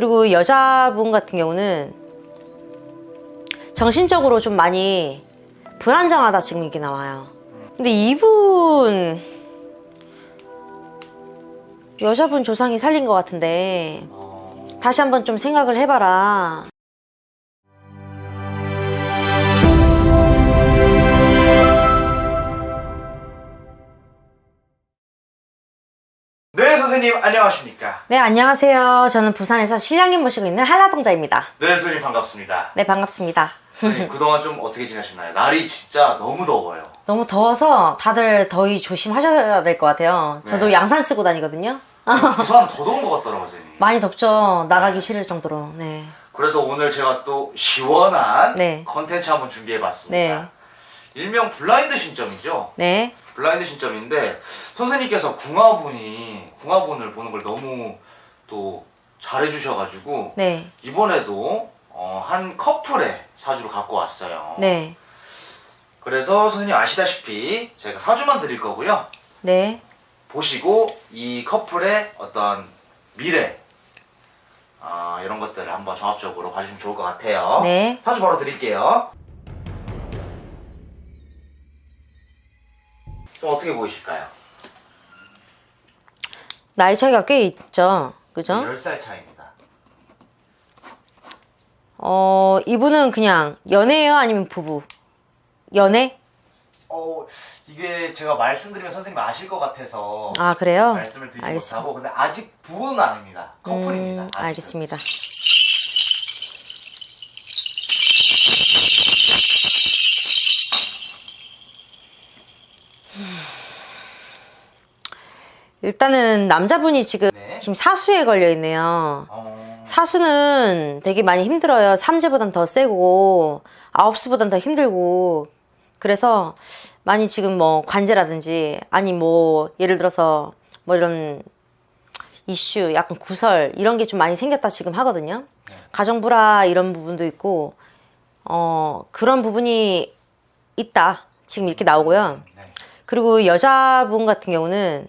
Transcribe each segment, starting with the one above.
그리고 여자분 같은 경우는 정신적으로 좀 많이 불안정하다 지금 이게 나와요. 근데 이분 여자분 조상이 살린 것 같은데 어, 다시 한번 좀 생각을 해봐라. 선생님 안녕하십니까? 네 안녕하세요. 저는 부산에서 실장님 모시고 있는 한라동자입니다. 네 선생님 반갑습니다. 네 반갑습니다. 선생님 그동안 좀 어떻게 지내셨나요? 날이 진짜 너무 더워요. 너무 더워서 다들 더위 조심하셔야 될 것 같아요. 저도 네. 양산 쓰고 다니거든요. 부산 더 더운 것 같더라고요 선생님. 많이 덥죠. 나가기 싫을 정도로. 네. 그래서 오늘 제가 또 시원한 네. 컨텐츠 한번 준비해봤습니다. 네. 일명 블라인드 신점이죠. 네. 블라인드 신점인데 선생님께서 궁화분이 궁화분을 보는 걸 너무 또 잘해주셔가지고 네. 이번에도 어, 한 커플의 사주를 갖고 왔어요. 네. 그래서 선생님 아시다시피 제가 사주만 드릴 거고요. 네. 보시고 이 커플의 어떤 미래 아, 이런 것들을 한번 종합적으로 봐주시면 좋을 것 같아요. 네. 사주 바로 드릴게요. 좀 어떻게 보이실까요? 나이 차이가 꽤 있죠. 그죠? 10살 차이입니다. 어, 이분은 그냥 연애예요? 아니면 부부? 연애? 어, 이게 제가 말씀드리면 선생님 아실 것 같아서 아, 그래요? 말씀을 드리지 알겠습니다. 못하고 근데 아직 부부는 아닙니다. 커플입니다. 음, 아직은. 알겠습니다. 일단은 남자분이 지금 네. 지금 사수에 걸려 있네요. 어, 사수는 되게 많이 힘들어요. 삼재보단 더 세고 아홉수보단 더 힘들고 그래서 많이 지금 뭐 관제라든지 아니 뭐 예를 들어서 뭐 이런 이슈 약간 구설 이런 게 좀 많이 생겼다 지금 하거든요. 네. 가정 불화 이런 부분도 있고 어 그런 부분이 있다 지금 이렇게 나오고요. 네. 그리고 여자분 같은 경우는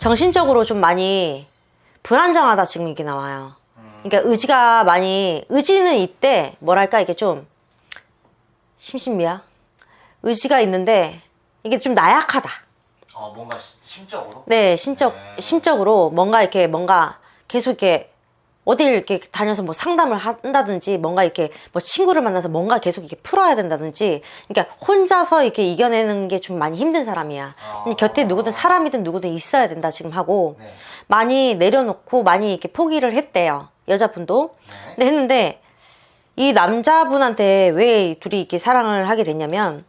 정신적으로 좀 많이 불안정하다 지금 이게 나와요. 음, 그러니까 의지가 많이 의지는 있대 뭐랄까 이게 좀 심신미야 의지가 있는데 이게 좀 나약하다. 어, 뭔가 시- 심적으로 네 신적 네. 심적으로 뭔가 이렇게 뭔가 계속 이렇게 어딜 이렇게 다녀서 뭐 상담을 한다든지 뭔가 이렇게 뭐 친구를 만나서 뭔가 계속 이렇게 풀어야 된다든지 그러니까 혼자서 이렇게 이겨내는 게 좀 많이 힘든 사람이야. 아. 곁에 누구든 사람이든 누구든 있어야 된다 지금 하고 네. 많이 내려놓고 많이 이렇게 포기를 했대요 여자분도. 네. 근데 했는데 이 남자분한테 왜 둘이 이렇게 사랑을 하게 됐냐면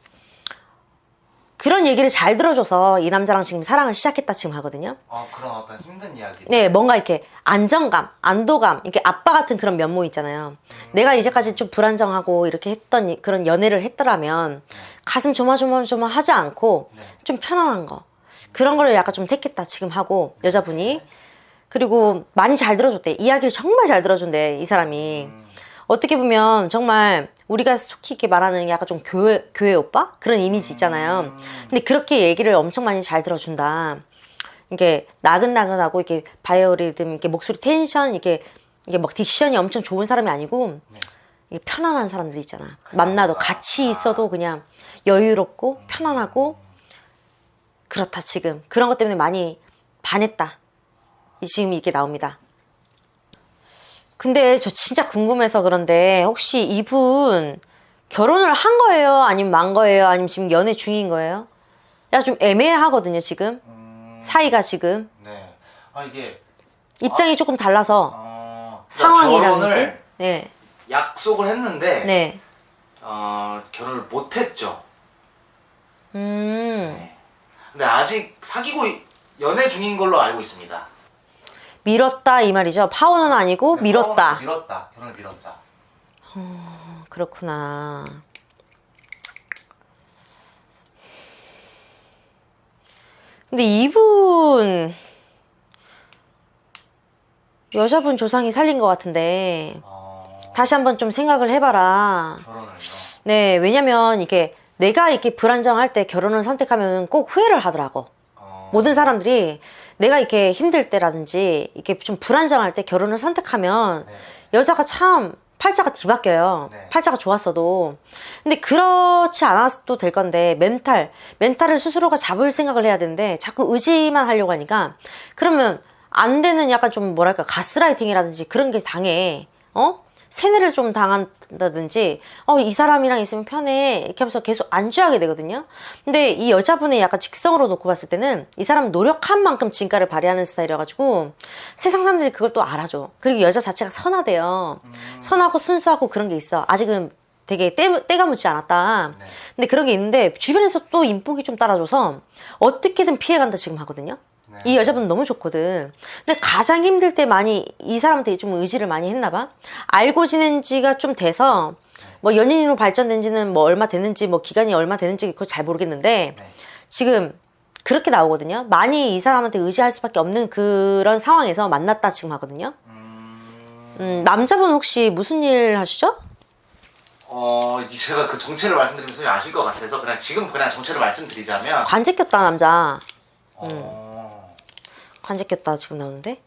그런 얘기를 잘 들어줘서 이 남자랑 지금 사랑을 시작했다 지금 하거든요. 어, 그런 어떤 힘든 이야기 네, 뭔가 이렇게 안정감, 안도감, 이렇게 아빠 같은 그런 면모 있잖아요. 내가 이제까지 좀 불안정하고 이렇게 했던 이- 그런 연애를 했더라면 가슴 조마조마조마 하지 않고 네. 좀 편안한 거. 그런 거를 약간 좀 택했다 지금 하고 여자분이. 그리고 많이 잘 들어줬대. 이야기를 정말 잘 들어준대, 이 사람이. 음, 어떻게 보면 정말 우리가 속히 이렇게 말하는 약간 좀 교회, 교회 오빠? 그런 이미지 있잖아요. 음. 근데 그렇게 얘기를 엄청 많이 잘 들어준다. 이게 나긋나긋하고 이렇게 바이오리듬, 이렇게 목소리 텐션, 이게 이게 막 딕션이 엄청 좋은 사람이 아니고 네. 이게 편안한 사람들 있잖아. 만나도 같이 있어도 그냥 여유롭고 편안하고 그렇다 지금 그런 것 때문에 많이 반했다. 이 지금 이게 나옵니다. 근데 저 진짜 궁금해서 그런데 혹시 이분 결혼을 한 거예요? 아니면 만 거예요? 아니면 지금 연애 중인 거예요? 야 좀 애매하거든요 지금 음, 사이가 지금 네. 아 이게 입장이 조금 달라서 어, 상황이라든지 결혼을 네, 약속을 했는데 네, 어, 결혼을 못했죠. 음 네. 근데 아직 사귀고 있- 연애 중인 걸로 알고 있습니다. 밀었다 이 말이죠. 파혼은 아니고 네, 밀었다. 밀었다. 결혼을 밀었다. 그렇구나. 근데 이분 여자분 조상이 살린 것 같은데 어, 다시 한번 좀 생각을 해봐라. 결혼을요. 네, 왜냐면 이게 내가 이렇게 불안정할 때 결혼을 선택하면 꼭 후회를 하더라고. 어, 모든 사람들이 내가 이렇게 힘들 때라든지 이렇게 좀 불안정할 때 결혼을 선택하면 네. 여자가 참 팔자가 뒤바뀌어요. 네. 팔자가 좋았어도. 근데 그렇지 않아도 될 건데 멘탈, 멘탈을 스스로가 잡을 생각을 해야 되는데 자꾸 의지만 하려고 하니까 그러면 안 되는 약간 좀 뭐랄까 가스라이팅이라든지 그런 게 당해. 어? 세뇌를 좀 당한다든지 어 이 사람이랑 있으면 편해. 이렇게 하면서 계속 안주하게 되거든요. 근데 이 여자분의 약간 직성으로 놓고 봤을 때는 이 사람은 노력한 만큼 진가를 발휘하는 스타일이어가지고 세상 사람들이 그걸 또 알아줘. 그리고 여자 자체가 선하대요. 선하고 순수하고 그런 게 있어. 아직은 되게 때, 때가 묻지 않았다. 네. 근데 그런 게 있는데 주변에서 또 인복이 좀 따라줘서 어떻게든 피해간다 지금 하거든요 네. 이 여자분 너무 좋거든. 근데 가장 힘들 때 많이 이 사람한테 좀 의지를 많이 했나 봐. 알고 지낸 지가 좀 돼서 뭐 연인으로 발전된 지는 뭐 얼마 됐는지 뭐 기간이 얼마 됐는지 그거 잘 모르겠는데 네. 지금 그렇게 나오거든요. 많이 이 사람한테 의지할 수밖에 없는 그런 상황에서 만났다 지금 하거든요. 음, 음, 남자분 혹시 무슨 일 하시죠? 어, 이 제가 그 정체를 말씀드리면 아실 것 같아서 그냥 지금 그냥 정체를 말씀드리자면 관제 꼈다 남자. 어, 꼈다 지금 나오는데.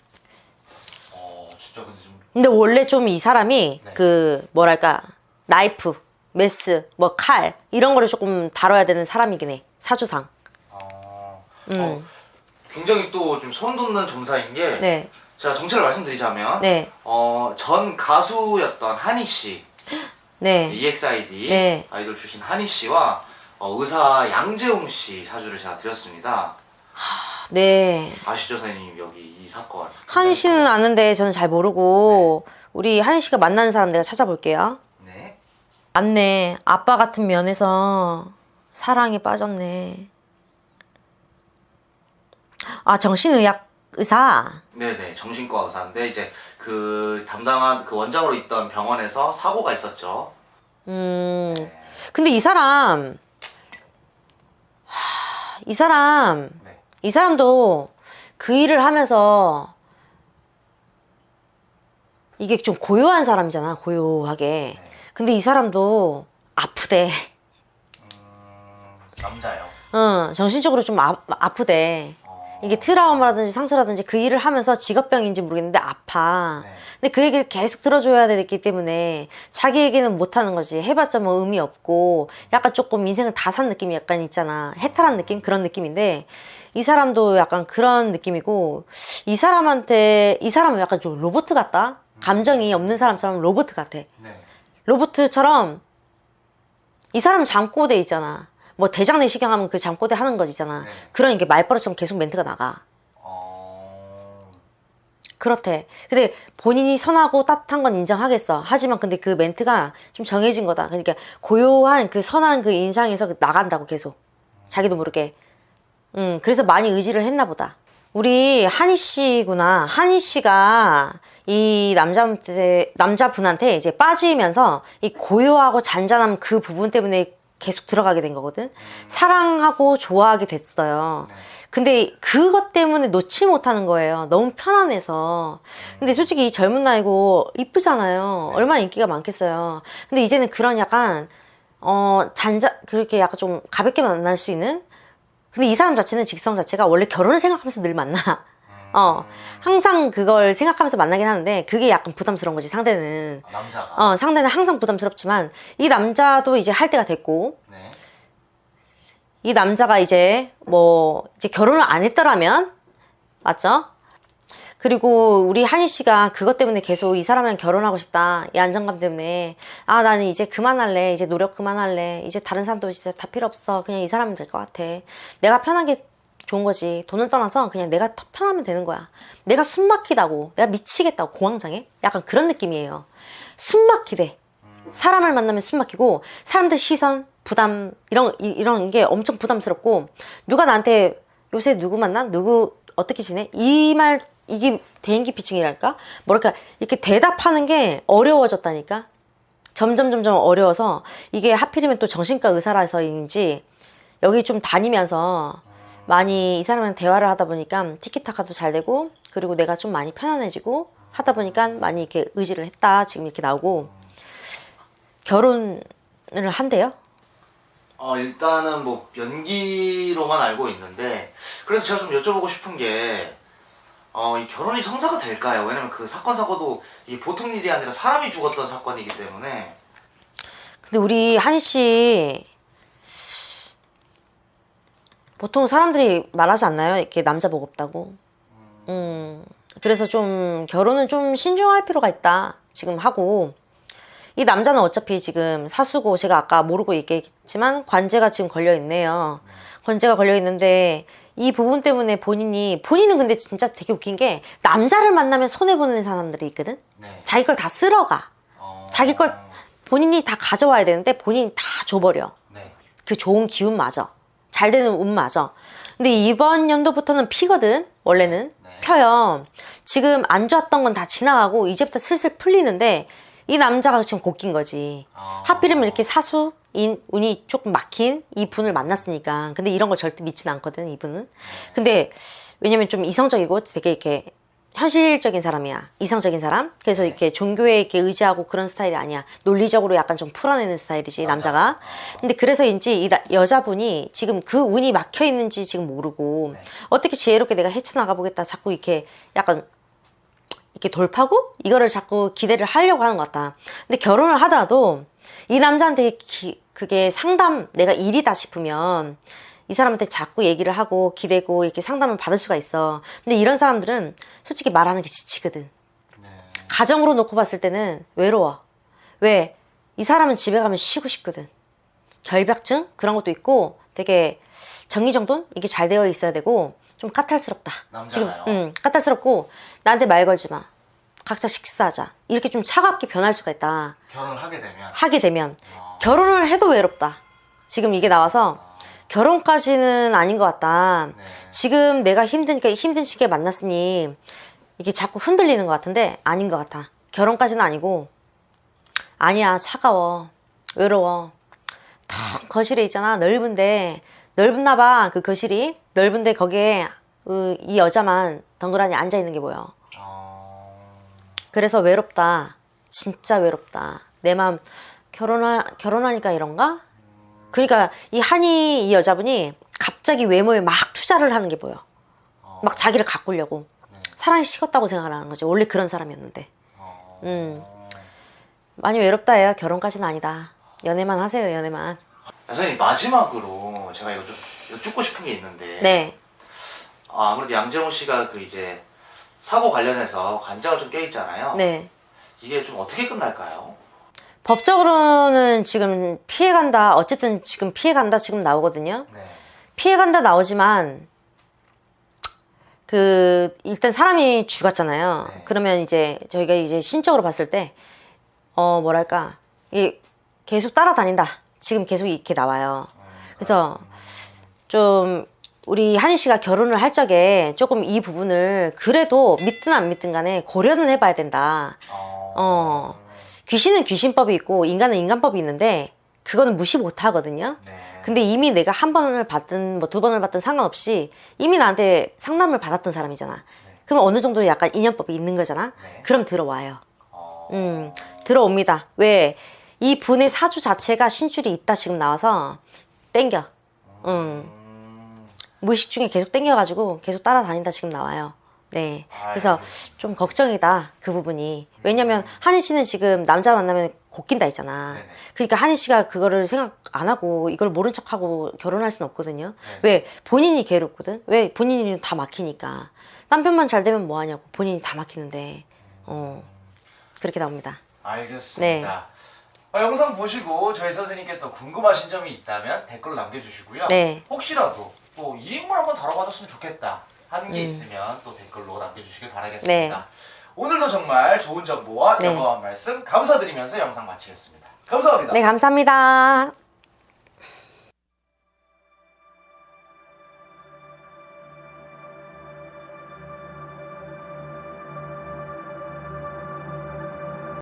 어, 진짜 근데 좀 근데 원래 좀 이 사람이 네. 그 뭐랄까 나이프, 메스, 뭐 칼 이런 거를 조금 다뤄야 되는 사람이긴 해 사주상. 어, 음. 어, 굉장히 또 좀 소름 돋는 점사인 게 네, 제가 정체를 말씀드리자면 네, 어, 전 가수였던 한희 씨, 네, EXID 네. 아이돌 출신 한희 씨와 어, 의사 양재웅 씨 사주를 제가 드렸습니다. 네. 아시죠, 선생님 여기 이 사건. 한희 씨는 아는데 저는 잘 모르고 우리 한희 씨가 만나는 사람 내가 찾아볼게요. 네. 맞네. 아빠 같은 면에서 사랑에 빠졌네. 아 정신의학 의사. 네네 정신과 의사인데 이제 그 담당한 그 원장으로 있던 병원에서 사고가 있었죠. 음. 네. 근데 이 사람 하, 이 사람 네. 이 사람도 그 일을 하면서 이게 좀 고요한 사람이잖아 고요하게 네. 근데 이 사람도 아프대 음, 남자요. 응 정신적으로 좀 아, 아프대 어, 이게 트라우마라든지 상처라든지 그 일을 하면서 직업병인지 모르겠는데 아파 네. 근데 그 얘기를 계속 들어줘야 되기 때문에 자기 얘기는 못하는 거지 해봤자 뭐 의미 없고 약간 조금 인생을 다 산 느낌이 약간 있잖아 해탈한 느낌 그런 느낌인데 이 사람도 약간 그런 느낌이고 이 사람한테 이 사람은 약간 좀 로봇 같다 감정이 없는 사람처럼 로봇 같아 네. 로봇처럼 이 사람 잠꼬대 있잖아 뭐 대장 내시경 하면 그 잠꼬대 하는 거지잖아 네. 그런 게 말버릇처럼 계속 멘트가 나가 어, 그렇대. 근데 본인이 선하고 따뜻한 건 인정하겠어. 하지만 근데 그 멘트가 좀 정해진 거다. 그러니까 고요한 그 선한 그 인상에서 나간다고 계속. 자기도 모르게. 음, 그래서 많이 의지를 했나 보다. 우리 한희 씨구나. 한희 씨가 이 남자한테, 남자분한테 이제 빠지면서 이 고요하고 잔잔함 그 부분 때문에 계속 들어가게 된 거거든. 사랑하고 좋아하게 됐어요. 네. 근데 그것 때문에 놓지 못하는 거예요. 너무 편안해서. 근데 솔직히 이 젊은 나이고 이쁘잖아요. 네. 얼마나 인기가 많겠어요. 근데 이제는 그런 약간 어 잔자 그렇게 약간 좀 가볍게 만날 수 있는. 근데 이 사람 자체는 직성 자체가 원래 결혼을 생각하면서 늘 만나. 어 항상 그걸 생각하면서 만나긴 하는데 그게 약간 부담스러운 거지 상대는. 아, 남자가. 어 상대는 항상 부담스럽지만 이 남자도 이제 할 때가 됐고 네. 이 남자가 이제 뭐 이제 결혼을 안 했더라면 맞죠? 그리고 우리 한희 씨가 그것 때문에 계속 이 사람이랑 결혼하고 싶다. 이 안정감 때문에 아 나는 이제 그만할래. 이제 노력 그만할래. 이제 다른 사람도 진짜 다 필요 없어. 그냥 이 사람이면 될것 같아. 내가 편한 게 좋은 거지. 돈을 떠나서 그냥 내가 더 편하면 되는 거야. 내가 숨 막히다고. 내가 미치겠다고 공황장애? 약간 그런 느낌이에요. 숨 막히대. 사람을 만나면 숨 막히고 사람들 시선 부담 이런 이- 이런 게 엄청 부담스럽고 누가 나한테 요새 누구 만나 누구 어떻게 지내 이 말 이게 대인기 피칭이랄까? 뭐랄까 이렇게 대답하는 게 어려워졌다니까? 점점 점점 어려워서 이게 하필이면 또 정신과 의사라서인지 여기 좀 다니면서 많이 이 사람이랑 대화를 하다 보니까 티키타카도 잘 되고 그리고 내가 좀 많이 편안해지고 하다 보니까 많이 이렇게 의지를 했다 지금 이렇게 나오고. 결혼을 한대요. 어, 일단은 뭐 연기로만 알고 있는데 그래서 제가 좀 여쭤보고 싶은 게 어, 이 결혼이 성사가 될까요? 왜냐면 그 사건 사고도 이 보통 일이 아니라 사람이 죽었던 사건이기 때문에 근데 우리 한희 씨 보통 사람들이 말하지 않나요? 이렇게 남자 복 없다고. 음. 그래서 좀 결혼은 좀 신중할 필요가 있다. 지금 하고 이 남자는 어차피 지금 사수고 제가 아까 모르고 얘기했지만 관제가 지금 걸려 있네요. 관제가 걸려 있는데 이 부분 때문에 본인이 본인은 근데 진짜 되게 웃긴 게 남자를 만나면 손해 보는 사람들이 있거든. 네. 자기 걸 다 쓸어가. 어... 자기 걸 본인이 다 가져와야 되는데 본인이 다 줘버려. 네. 그 좋은 기운마저. 잘 되는 운마저. 근데 이번 연도부터는 피거든, 원래는. 네. 펴요. 지금 안 좋았던 건 다 지나가고 이제부터 슬슬 풀리는데 이 남자가 지금 곱긴 거지. 어... 하필이면 이렇게 사수, 인, 운이 조금 막힌 이 분을 만났으니까. 근데 이런 걸 절대 믿진 않거든, 이분은. 근데 왜냐면 좀 이성적이고 되게 이렇게 현실적인 사람이야. 이성적인 사람. 그래서 이렇게 종교에 이렇게 의지하고 그런 스타일이 아니야. 논리적으로 약간 좀 풀어내는 스타일이지, 남자가. 근데 그래서인지 이 나- 여자분이 지금 그 운이 막혀 있는지 지금 모르고 네. 어떻게 지혜롭게 내가 헤쳐나가 보겠다. 자꾸 이렇게 약간 이렇게 돌파고 이거를 자꾸 기대를 하려고 하는 것 같다. 근데 결혼을 하더라도 이 남자한테 기- 그게 상담 내가 일이다 싶으면 이 사람한테 자꾸 얘기를 하고 기대고 이렇게 상담을 받을 수가 있어. 근데 이런 사람들은 솔직히 말하는 게 지치거든. 네. 가정으로 놓고 봤을 때는 외로워. 왜? 이 사람은 집에 가면 쉬고 싶거든. 결벽증? 그런 것도 있고 되게 정리정돈? 이게 잘 되어 있어야 되고 좀 까탈스럽다. 지금, 남자가요? 음, 까탈스럽고 나한테 말 걸지 마. 각자 식사하자. 이렇게 좀 차갑게 변할 수가 있다. 결혼을 하게 되면 하게 되면. 어... 결혼을 해도 외롭다. 지금 이게 나와서 결혼까지는 아닌 것 같다. 네. 지금 내가 힘드니까 힘든 시기에 만났으니 이게 자꾸 흔들리는 것 같은데 아닌 것 같아. 결혼까지는 아니고 아니야 차가워 외로워 텅 거실에 있잖아 넓은데 넓나 봐 그 거실이 넓은데 거기에 으, 이 여자만 덩그러니 앉아 있는 게 보여. 어... 그래서 외롭다. 진짜 외롭다. 내 마음 결혼하 결혼하니까 이런가? 그러니까 이 한이 이 여자분이 갑자기 외모에 막 투자를 하는 게 보여. 어... 막 자기를 가꾸려고. 네. 사랑이 식었다고 생각하는 거지. 원래 그런 사람이었는데. 어... 음. 많이 외롭다예요. 결혼까지는 아니다. 연애만 하세요. 연애만. 선생님 마지막으로 제가 이거 좀 여쭙고 싶은 게 있는데 네. 아, 아무래도 양재홍 씨가 그 이제 사고 관련해서 관자가 좀 껴있잖아요. 네. 이게 좀 어떻게 끝날까요? 법적으로는 지금 피해간다. 어쨌든 지금 피해간다. 지금 나오거든요. 네. 피해간다 나오지만 그 일단 사람이 죽었잖아요. 네. 그러면 이제 저희가 이제 신적으로 봤을 때 어 뭐랄까 이 계속 따라다닌다. 지금 계속 이렇게 나와요. 그래서 좀 우리 한희 씨가 결혼을 할 적에 조금 이 부분을 그래도 믿든 안 믿든 간에 고려는 해봐야 된다. 어... 어. 귀신은 귀신법이 있고 인간은 인간법이 있는데 그거는 무시 못 하거든요. 네. 근데 이미 내가 한 번을 받든 뭐 두 번을 받든 상관없이 이미 나한테 상담을 받았던 사람이잖아. 그럼 어느 정도 약간 인연법이 있는 거잖아. 네. 그럼 들어와요. 어... 음, 들어옵니다. 왜? 이 분의 사주 자체가 신줄이 있다 지금 나와서 땡겨. 음, 음... 무의식 중에 계속 땡겨가지고 계속 따라다닌다 지금 나와요. 네. 그래서. 좀 걱정이다 그 부분이. 왜냐면 한희 씨는 지금 남자 만나면 곱긴다 있잖아. 네네. 그러니까 한희 씨가 그거를 생각 안 하고 이걸 모른 척하고 결혼할 수는 없거든요. 네. 왜 본인이 괴롭거든. 왜 본인이 다 막히니까 남편만 잘 되면 뭐 하냐고 본인이 다 막히는데 어 그렇게 나옵니다. 알겠습니다. 어, 영상 보시고 저희 선생님께 또 궁금하신 점이 있다면 댓글로 남겨주시고요. 네. 혹시라도 또 이 인물 한번 다뤄봐줬으면 좋겠다 하는 게 음. 있으면 또 댓글로 남겨주시길 바라겠습니다. 네. 오늘도 정말 좋은 정보와 네. 영감한 말씀 감사드리면서 영상 마치겠습니다. 감사합니다. 네 감사합니다.